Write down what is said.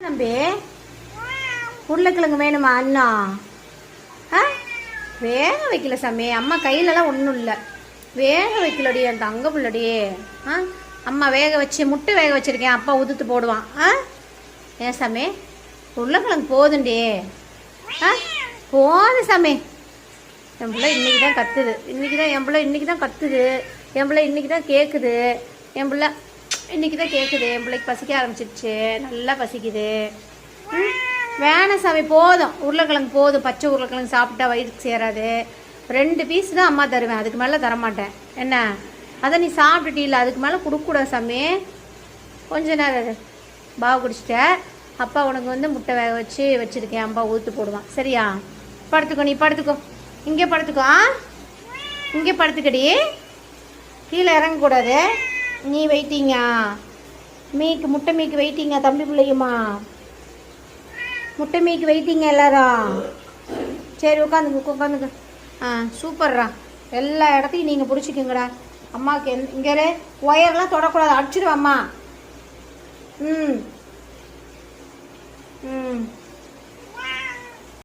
தம்பி? உருளைக்கிழங்கு வேணுமா அண்ணா? ஆ? வேக வைக்கல சாமி. அம்மா கையிலலாம் ஒன்றும் இல்லை. வேக வைக்கலடி என் தங்க பிள்ளடி ஆ? அம்மா வேக வச்சு முட்டை வேக வச்சுருக்கேன். அப்பா உதுத்து போடுவான். ஆ? ஏன் சாமி? உருளைக்கிழங்கு போதுண்டி ஆ? போதும் சாமி. என் பிள்ளை இன்றைக்கி தான் கத்துது. இன்னைக்கு தான் என் பிள்ளை இன்றைக்கி தான் கத்துது. என் பிள்ளை இன்றைக்கி தான் கேட்குது என் பிள்ளை இன்னைக்கு தான் கேட்குது என் பிள்ளைக்கு பசிக்க ஆரம்பிச்சிருச்சு நல்லா பசிக்குது. ம், வேணாம் சாமி போதும். உருளைக்கிழங்கு போதும். பச்சை உருளைக்கிழங்கு சாப்பிட்டா வயிற்றுக்கு சேராது. ரெண்டு பீஸ் தான் அம்மா தருவேன். அதுக்கு மேலே தரமாட்டேன். என்ன? அதை நீ சாப்பிட்டுட்டீல்ல அதுக்கு மேலே கொடுக்கக்கூடாது சாமி. கொஞ்ச நேரம் பாவு குடிச்சிட்ட. அப்பா உனக்கு வந்து முட்டை வேக வச்சு வச்சுருக்கேன். அப்பா ஊற்று போடுவான். சரியா? படுத்துக்கோ நீ படுத்துக்கோ. இங்கே படுத்துக்கோ ஆ? இங்கே படுத்துக்கடி. கீழே இறங்கக்கூடாது. நீ வெயிட்டிங்கா மீக்கு முட்டை மீக்கு வெயிட்டிங்க தம்பி பிள்ளையுமா? முட்டை மீக்கு வெயிட்டிங்க எல்லாரும். சரி உட்காந்துங்க உட்காந்துங்க ஆ சூப்பர்ரா. எல்லா இடத்தையும் நீங்கள் பிடிச்சிக்கோங்கடா. அம்மாவுக்கு எந் இங்கே ஒயர்லாம் தொடக்கூடாது அடிச்சிடுவாம்மா ம்.